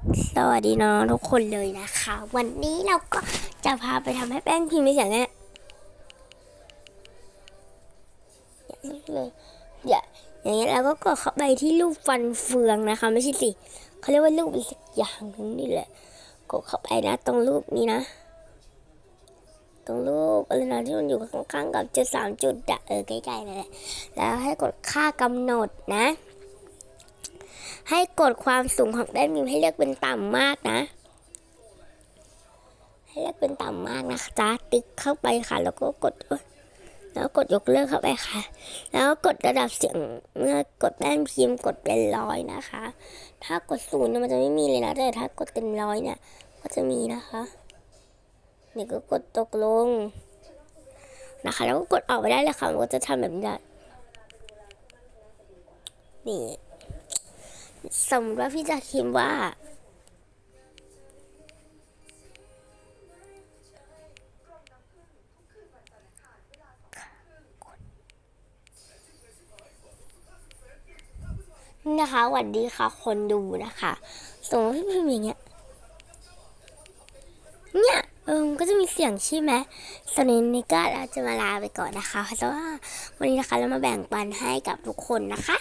สวัสดีน้องทุกคนเลยนะคะ วันนี้เราก็จะพาไปทำให้แป้งพิมพ์มีเสียงเนี่ยอย่างนี้เลยอย่าอย่างนี้เราก็กดเข้าไปที่รูปฟันเฟืองนะคะ ไม่ใช่สิเขาเรียกว่ารูปอะไรสักอย่างนึงนี่แหละกดเข้าไปนะ ตรงรูปนี้นะ ตรงรูปอะไรนะที่มันอยู่ข้างๆกับจุดสามจุดอะเออใกล้ๆนั่นแหละแล้วให้กดค่ากำหนดนะ ให้กดความสูงของแป้นพิมพ์ให้เลือกเป็นต่ำมากนะ ให้เลือกเป็นต่ำมากนะคะจ้าติ๊กเข้าไปค่ะ แล้วก็กดแล้วกดยกเลิกเข้าไปค่ะ แล้วกดระดับเสียงเมื่อกดแป้นพิมพ์กดเป็นร้อยนะคะ ถ้ากดศูนย์เนี่ยมันจะไม่มีเลยนะแต่ถ้ากดเป็นร้อยเนี่ย ก็จะมีนะคะเนี่ยก็กดตกลงนะคะ แล้วก็กดออกไปได้เลยค่ะมันก็จะทำแบบนี้ได้นี่ สมมติว่าพี่จะคิมว่านนะคะหวัดดีค่ะ คนดูนะคะ สมมติว่าพี่พิมพ์อย่างเงี้ย เนี่ย เออมันก็จะมีเสียงใช่ไหมสำหรับวันนี้ก็เราจะมาลาไปก่อนนะคะ เพราะว่าวันนี้นะคะเรามาแบ่งปันให้กับทุกคนนะคะ